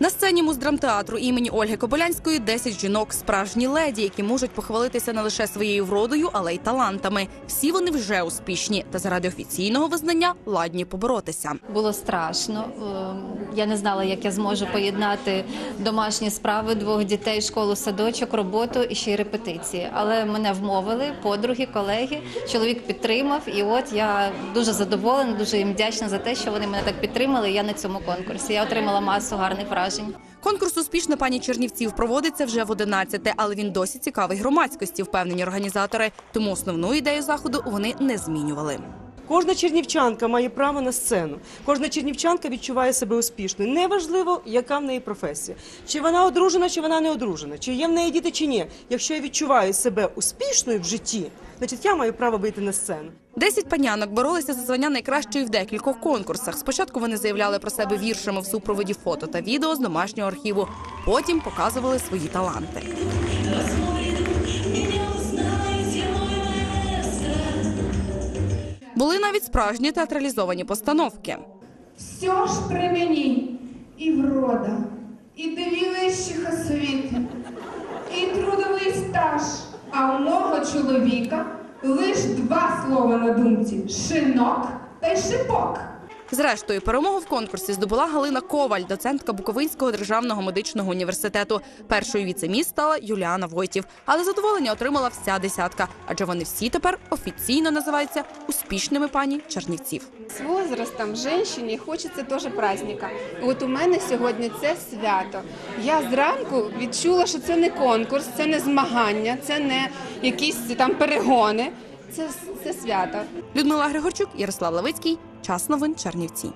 На сцені муздрамтеатру імені Ольги Кобилянської 10 жінок, справжні леді, які можуть похвалитися не лише своєю вродою, але й талантами. Всі вони вже успішні та заради офіційного визнання ладні поборотися. Було страшно. Е, Я не знала, як я зможу поєднати домашні справи двох дітей, школу, садочок, роботу і ще й репетиції. Але мене вмовили, подруги, колеги. Чоловік підтримав, і от я дуже задоволена, дуже їм вдячна за те, що вони мене так підтримали. Я на цьому конкурсі. Я отримала масу гарних вражень. Конкурс успішна пані Чернівців проводиться вже в 11-те, але він досі цікавий громадськості, впевнені організатори. Тому основну ідею заходу вони не змінювали. Кожна чернівчанка має право на сцену. Кожна чернівчанка відчуває себе успішною. Неважливо, яка в неї професія. Чи вона одружена, чи вона не одружена, чи є в неї діти, чи ні. Якщо я відчуваю себе успішною в житті, значить я маю право вийти на сцену. Десять панянок боролися за звання найкращої в декількох конкурсах. Спочатку вони заявляли про себе віршами в супроводі фото та відео з домашнього архіву. Потім показували свої таланти. Були навіть справжні театралізовані постановки. Все ж при мені і врода, і дві вищих освіти, і трудовий стаж. А у мого чоловіка лиш два слова на думці: шинок та й шипок. Зрештою, перемогу в конкурсі здобула Галина Коваль, доцентка Буковинського державного медичного університету. Першою віце-міс стала Юліана Войтів. Але задоволення отримала вся десятка, адже вони всі тепер офіційно називаються успішними пані Чернівців. С возрастом женщине хочеться теж праздника. От у мене сьогодні це свято. Я зранку відчула, що це не конкурс, це не змагання, це не якісь там перегони. Це, це свято. Людмила Григорчук, Ярослав Лавицький. Час новин Чернівці.